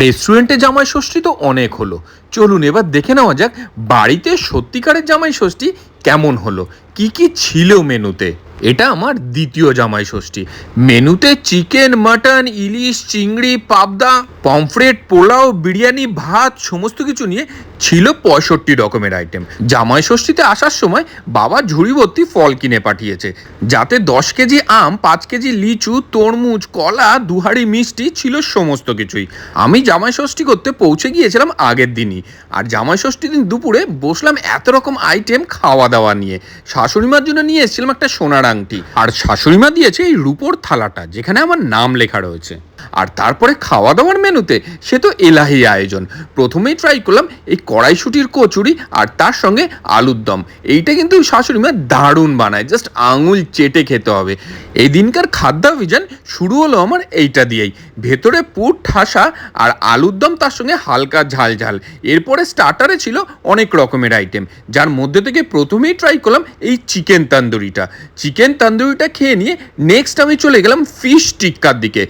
রেস্টুরেন্টে জামাই ষষ্ঠী তো অনেক হলো। চলুন এবার দেখে নেওয়া যাক বাড়িতে সত্যিকারের জামাই ষষ্ঠী কেমন হলো? কি কি ছিল মেনুতে? এটা আমার দ্বিতীয় জামাই ষষ্ঠী। মেনুতে চিকেন, মাটন, ইলিশ, চিংড়ি, পাবদা, পমফ্রেট, পোলাও, বিরিয়ানি, ভাত, সমস্ত কিছু নিয়ে ছিল পঁয়ষট্টি রকমের আইটেম জামাই ষষ্ঠীতে আসার সময় বাবা ঝুড়ি ভর্তি ফল কিনে পাঠিয়েছে। যাতে দশ কেজি আম, পাঁচ কেজি লিচু, তরমুজ, কলা, দুহাড়ি মিষ্টি ছিল সমস্ত কিছুই। আমি জামাই ষষ্ঠী করতে পৌঁছে গিয়েছিলাম আগের দিনই। আর জামাই ষষ্ঠী দিন দুপুরে বসলাম এত রকম আইটেম খাওয়া দাওয়া নিয়ে। শাশুড়িমার জন্য নিয়ে এসেছিলাম একটা সোনার আংটি আর শাশুড়িমা দিয়েছে এই রূপোর থালাটা যেখানে আমার নাম লেখা রয়েছে। আর তারপরে খাওয়া দাওয়ার মেনুতে সে তো এলাহি আয়োজন। প্রথমেই ট্রাই করলাম এই কড়াইশুটির কচুরি আর তার সঙ্গে আলুর দম। এইটা কিন্তু শাশুড়িমা দারুণ বানায় জাস্ট আঙুল চেটে খেতে হবে। এই দিনকার খাদ্যাভিযান শুরু হলো আমার এইটা দিয়েই। ভেতরে পুর, ঠাসা আর আলুর দম তার সঙ্গে হালকা ঝাল ঝাল এরপরে স্টার্টারে ছিল অনেক রকমের আইটেম যার মধ্যে থেকে প্রথমেই ট্রাই করলাম এই চিকেন তান্দুরিটা। চিকেন তান্দুরিটা খেয়ে নিয়ে নেক্সট আমি চলে গেলাম ফিশ টিক্কার দিকে।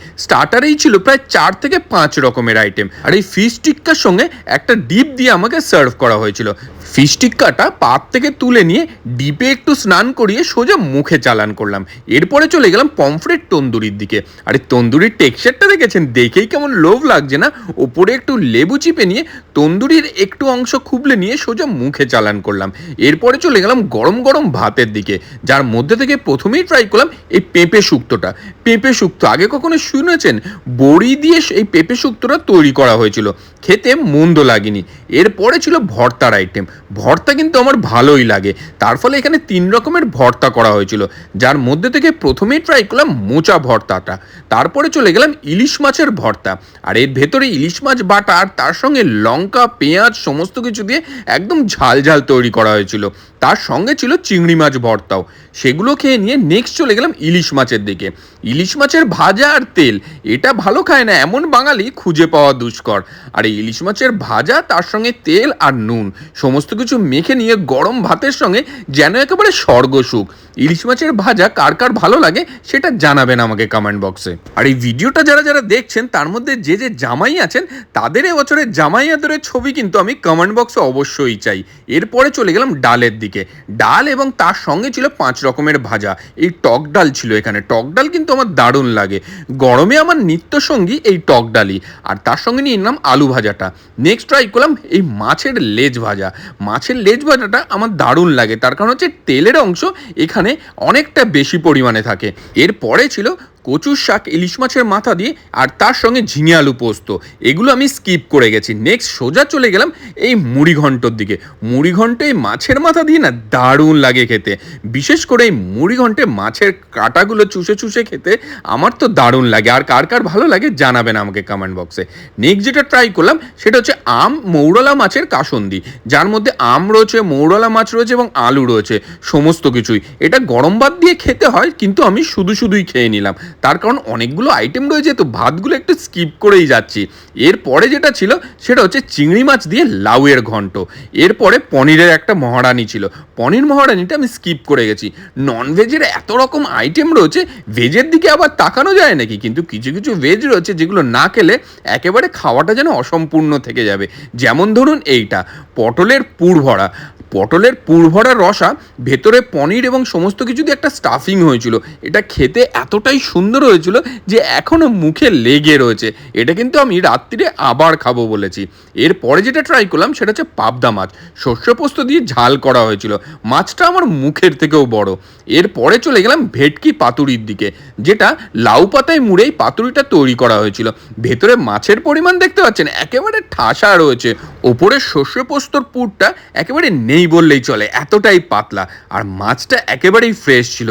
স্টার্টারেই ছিল প্রায় চার থেকে পাঁচ রকমের আইটেম আর এই ফিশ টিক্কার সঙ্গে একটা ডিপ দিয়ে আমাকে সার্ভ করা হয়েছিল। ফিশ টিক্কাটা পাত থেকে তুলে নিয়ে ডিপে একটু স্নান করিয়ে সোজা মুখে চালান করলাম। এরপরে চলে গেলাম পমফ্রেট তন্দুরির দিকে। আর এই তন্দুরির টেক্সচারটা দেখেছেন? দেখেই কেমন লোভ লাগছে না? ওপরে একটু লেবু চিপে নিয়ে তন্দুরির একটু অংশ খুবলে নিয়ে সোজা মুখে চালান করলাম। এরপরে চলে গেলাম গরম গরম ভাতের দিকে, যার মধ্যে থেকে প্রথমেই ট্রাই করলাম এই পেঁপে শুক্তোটা। পেঁপে শুক্তো, আগে কখনো শুনেছেন? বড়ি দিয়ে এই পেঁপে শুক্তোটা তৈরি করা হয়েছিল। খেতে মন্দ লাগেনি। এরপরে ছিল ভর্তার আইটেম ভর্তা কিন্তু আমার ভালোই লাগে। তার ফলে এখানে তিন রকমের ভর্তা করা হয়েছিল। যার মধ্যে থেকে প্রথমেই ট্রাই করলাম মোচা ভর্তাটা। তারপরে চলে গেলাম ইলিশ মাছের ভর্তা। আর এর ভেতরে ইলিশ মাছ বাটা আর তার সঙ্গে লঙ্কা, পেঁয়াজ সমস্ত কিছু দিয়ে একদম ঝাল ঝাল তৈরি করা হয়েছিল। তার সঙ্গে ছিল চিংড়ি মাছ ভর্তাও। সেগুলো খেয়ে নিয়ে নেক্সট চলে গেলাম ইলিশ মাছের দিকে। ইলিশ মাছের ভাজা আর তেল, এটা ভালো খায় না এমন বাঙালি খুঁজে পাওয়া দুষ্কর। আর ইলিশ মাছের ভাজা, তার সঙ্গে তেল আর নুন, সমস্ত কিছু মেখে নিয়ে গরম ভাতের সঙ্গে যেন একেবারে স্বর্গসুখ। ইলিশ মাছের ভাজা কার কার ভালো লাগে সেটা জানাবেন আমাকে কমেন্ট বক্সে আর এই ভিডিওটা যারা যারা দেখছেন, তার মধ্যে যে যে জামাই আছেন, তাদের এবছরের জামাই আদরের ছবি কিন্তু আমি কমেন্ট বক্সে অবশ্যই চাই। এরপরে চলে গেলাম ডালের দিকে। ডাল এবং তার সঙ্গে ছিল পাঁচ রকমের ভাজা। এই টক ডাল ছিল এখানে। টক ডাল কিন্তু আমার দারুণ লাগে। গরমে আমার নিত্য সঙ্গী এই টক ডালই। আর তার সঙ্গে নিয়ে নিলাম আলু ভাজাটা। নেক্সট ট্রাই করলাম এই মাছের লেজ ভাজা। মাছের লেজ ভাজাটা আমার দারুণ লাগে। তার কারণ হচ্ছে তেলের অংশ এখানে অনেকটা বেশি পরিমাণে থাকে। এরপরে ছিল কচুর শাক, ইলিশ মাছের মাথা দিয়ে, আর তার সঙ্গে ঝিঙে আলু পোস্ত। এগুলো আমি স্কিপ করে গেছি। নেক্সট সোজা চলে গেলাম এই মুড়ি ঘন্টর দিকে। মুড়ি ঘন্ট এই মাছের মাথা দিয়ে না দারুণ লাগে খেতে। বিশেষ করে এই মুড়ি ঘন্টে মাছের কাঁটাগুলো চুষে চুষে খেতে আমার তো দারুণ লাগে। আর কার কার ভালো লাগে জানাবেন আমাকে কমেন্ট বক্সে নেক্সট যেটা ট্রাই করলাম, সেটা হচ্ছে আম, মৌরলা মাছের কাসন্দি। যার মধ্যে আম রয়েছে, মৌরলা মাছ রয়েছে এবং আলু রয়েছে, সমস্ত কিছুই। এটা গরম ভাত দিয়ে খেতে হয়, কিন্তু আমি শুধু শুধুই খেয়ে নিলাম। তার কারণ অনেকগুলো আইটেম রয়েছে, তো ভাতগুলো একটু স্কিপ করেই যাচ্ছি। এরপরে যেটা ছিল, সেটা হচ্ছে চিংড়ি মাছ দিয়ে লাউয়ের ঘন্ট। এরপরে পনিরের একটা মহারানি ছিল। পনির মহারানিটা আমি স্কিপ করে গেছি। নন ভেজের এত রকম আইটেম রয়েছে ভেজের দিকে আবার তাকানো যায় নাকি? কিন্তু কিছু কিছু ভেজ রয়েছে, যেগুলো না খেলে একেবারে খাওয়াটা যেন অসম্পূর্ণ থেকে যাবে। যেমন ধরুন এইটা, পটলের পুর ভরা পটলের পুরভরা রসা, ভেতরে পনির এবং সমস্ত কিছু দিয়ে একটা স্টাফিং হয়েছিল। এটা খেতে এতটাই সুন্দর হয়েছিল যে এখনও মুখে লেগে রয়েছে। এটা কিন্তু আমি রাত্রিরে আবার খাব বলেছি। এরপরে যেটা ট্রাই করলাম সেটা হচ্ছে পাবদা মাছ। শস্য পোস্ত দিয়ে ঝাল করা হয়েছিল। মাছটা আমার মুখের থেকেও বড়। এরপরে চলে গেলাম ভেটকি পাতুরির দিকে, যেটা লাউ পাতায় মুড়েই পাতুরিটা তৈরি করা হয়েছিল। ভেতরে মাছের পরিমাণ দেখতে পাচ্ছেন, একেবারে ঠাসা রয়েছে। ওপরে শস্য পোস্তর পুরটা একেবারে নেই বললেই চলে, এতটাই পাতলা। আর মাছটা একেবারেই ফ্রেশ ছিল।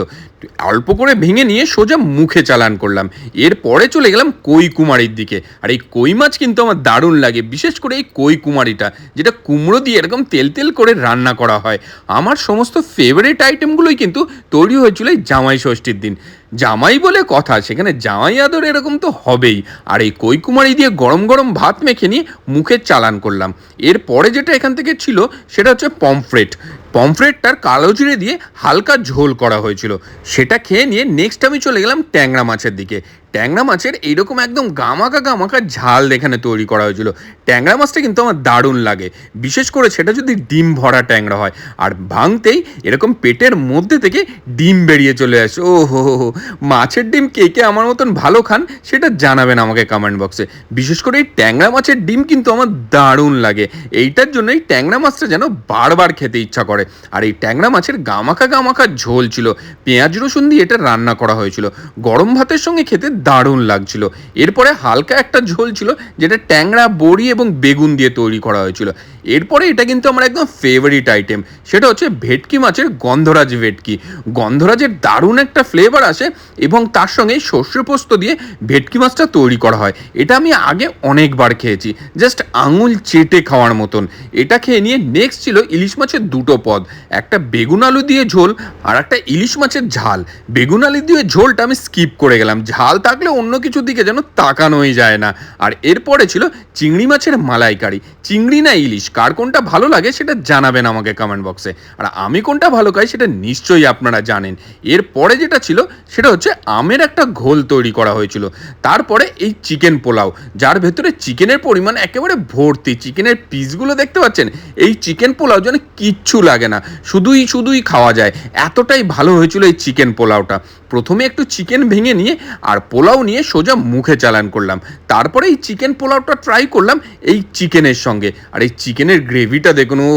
অল্প করে ভেঙে নিয়ে সোজা মুখে চালান করলাম। এরপরে চলে গেলাম কই কুমারির দিকে। আর এই কই মাছ কিন্তু আমার দারুণ লাগে, বিশেষ করে এই কই কুমারিটা, যেটা কুমড়ো দিয়ে এরকম তেল তেল করে রান্না করা হয়। আমার সমস্ত ফেভারিট আইটেমগুলোই কিন্তু তৈরি হয়েছিল এই জামাই ষষ্ঠীর দিন। জামাই বলে কথা, সেখানে জামাই আদর এরকম তো হবেই। আর এই কৈকুমারি দিয়ে গরম গরম ভাত মেখে নিয়ে মুখে চালান করলাম। এরপরে যেটা এখান থেকে ছিল, সেটা হচ্ছে পমফ্রেট পমফ্রেটটার কালো জিরে দিয়ে হালকা ঝোল করা হয়েছিল। সেটা খেয়ে নিয়ে নেক্সট আমি চলে গেলাম ট্যাংরা মাছের দিকে। ট্যাংরা মাছের এইরকম একদম গামাকা গামাকা ঝাল এখানে তৈরি করা হয়েছিল। ট্যাংরা মাছটা কিন্তু আমার দারুণ লাগে। বিশেষ করে সেটা যদি ডিম ভরা ট্যাংরা হয়, আর ভাঙতেই এরকম পেটের মধ্যে থেকে ডিম বেরিয়ে চলে আসে। ও হো হো। মাছের ডিম কে কে আমার মতন ভালো খান সেটা জানাবেন আমাকে কমেন্ট বক্সে বিশেষ করে এই ট্যাংরা মাছের ডিম কিন্তু আমার দারুণ লাগে। এইটার জন্য এই ট্যাংরা মাছটা যেন বারবার খেতে ইচ্ছা করে। আর এই ট্যাংরা মাছের গামাখা গামাখা ঝোল ছিল। পেঁয়াজ রসুন দিয়ে এটা রান্না করা হয়েছিল। গরম ভাতের সঙ্গে খেতে দারুণ লাগছিল। এরপরে হালকা একটা ঝোল ছিল, যেটা ট্যাংরা, বড়ি এবং বেগুন দিয়ে তৈরি করা হয়েছিল। এরপরে এটা কিন্তু আমার একদম ফেভারিট আইটেম সেটা হচ্ছে ভেটকি মাছের গন্ধরাজ ভেটকি। গন্ধরাজের দারুণ একটা ফ্লেভার আসে এবং তার সঙ্গে সর্ষে পোস্ত দিয়ে ভেটকি মাছটা তৈরি করা হয়। এটা আমি আগে অনেকবার খেয়েছি জাস্ট আঙুল চেটে খাওয়ার মতন। এটা খেয়ে নিয়ে নেক্সট ছিল ইলিশ মাছের দুটো পদ, একটা বেগুন আলু দিয়ে ঝোল আর একটা ইলিশ মাছের ঝাল। বেগুন আলু দিয়ে ঝোলটা আমি স্কিপ করে গেলাম, ঝাল থাকলে অন্য কিছুর দিকে যেন তাকানোই যায় না। আর এরপরে ছিল চিংড়ি মাছের মালাইকারি। চিংড়ি না ইলিশ কার কোনটা ভালো লাগে সেটা জানাবেন আমাকে কমেন্ট বক্সে আর আমি কোনটা ভালো খাই সেটা নিশ্চয়ই আপনারা জানেন। এরপরে যেটা ছিল, সেটা হচ্ছে আমের একটা ঘোল তৈরি করা হয়েছিল। তারপরে এই চিকেন পোলাও, যার ভেতরে চিকেনের পরিমাণ একেবারে ভর্তি। চিকেনের পিসগুলো দেখতে পাচ্ছেন? এই চিকেন পোলাও যেন কিচ্ছু লাগে না। শুধুই শুধুই খাওয়া যায়। এতটাই ভালো হয়েছিল এই চিকেন পোলাওটা। প্রথমে একটু চিকেন ভেঙে নিয়ে আর পোলাও নিয়ে সোজা মুখে চালান করলাম। তারপরে এই চিকেন পোলাওটা ট্রাই করলাম এই চিকেনের সঙ্গে। আর এই চিকেনের গ্রেভিটা দেখুন ও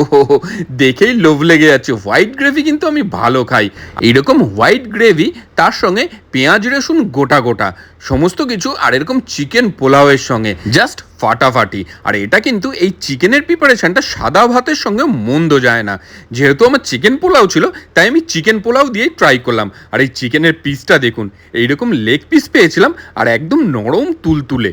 দেখেই লোভ লেগে যাচ্ছে। হোয়াইট গ্রেভি কিন্তু আমি ভালো খাই। এইরকম হোয়াইট গ্রেভি তার সঙ্গে পেঁয়াজ, রসুন গোটা গোটা। সমস্ত কিছু আর এরকম চিকেন পোলাওয়ের সঙ্গে। জাস্ট ফাটাফাটি। আর এটা কিন্তু এই চিকেনের প্রিপারেশনটা সাদা ভাতের সঙ্গে মন্দ যায় না। যেহেতু আমার চিকেন পোলাও ছিল, তাই আমি চিকেন পোলাও দিয়েই ট্রাই করলাম। আর এই চিকেনের পিসটা দেখুন, এইরকম লেগ পিস পেয়েছিলাম আর একদম নরম তুলতুলে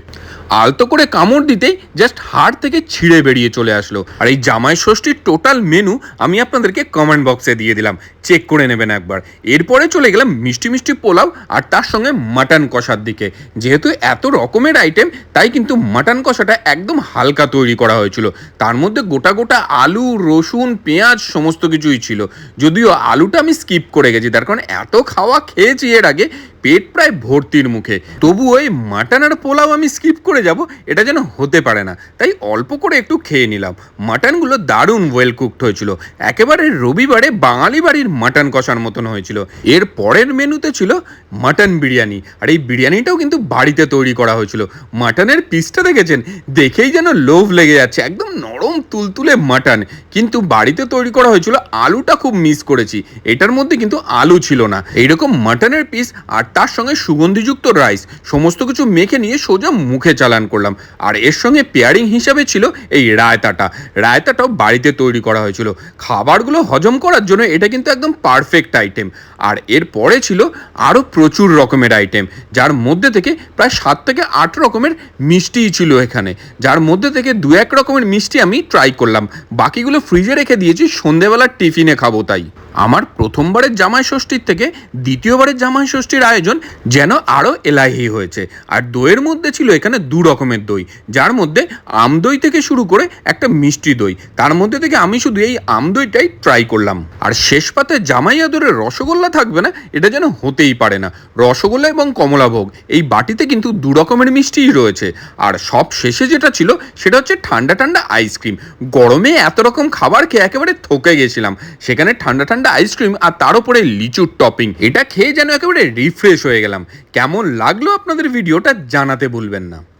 আলতো করে কামড় দিতেই জাস্ট হাড় থেকে ছিঁড়ে বেরিয়ে চলে আসলো। আর এই জামাই ষষ্ঠীর টোটাল মেনু আমি আপনাদেরকে কমেন্ট বক্সে দিয়ে দিলাম। চেক করে নেবেন একবার। এরপরে চলে গেলাম মিষ্টি মিষ্টি পোলাও আর তার সঙ্গে মাটন কষার দিকে। যেহেতু এত রকমের আইটেম তাই কিন্তু মাটন কষাটা একদম হালকা তৈরি করা হয়েছিল। তার মধ্যে গোটা গোটা আলু, রসুন, পেঁয়াজ সমস্ত কিছুই ছিল। যদিও আলুটা আমি স্কিপ করে গেছি, তার কারণ এত খাওয়া খেয়েছি এর আগে পেট প্রায় ভর্তির মুখে। তবু ওই মাটন আর পোলাও আমি স্কিপ করে যাব, এটা যেন হতে পারে না। তাই অল্প করে একটু খেয়ে নিলাম। মাটনগুলো দারুণ ওয়েল কুকড হয়েছিল। একেবারে রবিবারে বাঙালি বাড়ির মাটন কষার মতন হয়েছিল। এর পরের মেনুতে ছিল মাটন বিরিয়ানি। আর এই বিরিয়ানিটাও কিন্তু বাড়িতে তৈরি করা হয়েছিল। মাটনের পিসটা দেখেছেন? দেখেই যেন লোভ লেগে যাচ্ছে। একদম নরম তুলতুলে মাটন। কিন্তু বাড়িতে তৈরি করা হয়েছিল আলুটা খুব মিস করেছি। এটার মধ্যে কিন্তু আলু ছিল না। এইরকম মাটনের পিস আর তার সঙ্গে সুগন্ধিযুক্ত রাইস, সমস্ত কিছু মেখে নিয়ে সোজা মুখে চালান করলাম। আর এর সঙ্গে পেয়ারিং হিসাবে ছিল এই রায়তাটা। রায়তাটাও বাড়িতে তৈরি করা হয়েছিল। খাবারগুলো হজম করার জন্য এটা কিন্তু একদম পারফেক্ট আইটেম আর এর পরে ছিল আরও প্রচুর রকমের আইটেম যার মধ্যে থেকে প্রায় সাত থেকে আট রকমের মিষ্টিই ছিল এখানে। যার মধ্যে থেকে দু এক রকমের মিষ্টি আমি ট্রাই করলাম। বাকিগুলো ফ্রিজে রেখে দিয়েছি, সন্ধেবেলার টিফিনে খাব তাই। আমার প্রথমবারের জামাই ষষ্ঠীর থেকে দ্বিতীয়বারের জামাই ষষ্ঠীর আয়োজন যেন আরও এলাহি হয়েছে। আর দইয়ের মধ্যে ছিল এখানে দু রকমের দই, যার মধ্যে আম দই থেকে শুরু করে একটা মিষ্টি দই। তার মধ্যে থেকে আমি শুধু এই আম দইটাই ট্রাই করলাম। আর শেষ পাতে জামাই আদরের রসগোল্লা থাকবে না, এটা যেন হতেই পারে না। রসগোল্লা এবং কমলাভোগ, এই বাটিতে কিন্তু দু রকমের মিষ্টিই রয়েছে। আর সব শেষে যেটা ছিল, সেটা হচ্ছে ঠান্ডা ঠান্ডা আইসক্রিম গরমে এত রকম খাবার খেয়ে একেবারে থকে গেছিলাম। সেখানে ঠান্ডা ঠান্ডা আইসক্রিম আর তার উপরে লিচুর টপিং এটা খেয়ে যেন একেবারে রিফ্রেশ হয়ে গেলাম। কেমন লাগল আপনাদের ভিডিওটা জানাতে ভুলবেন না।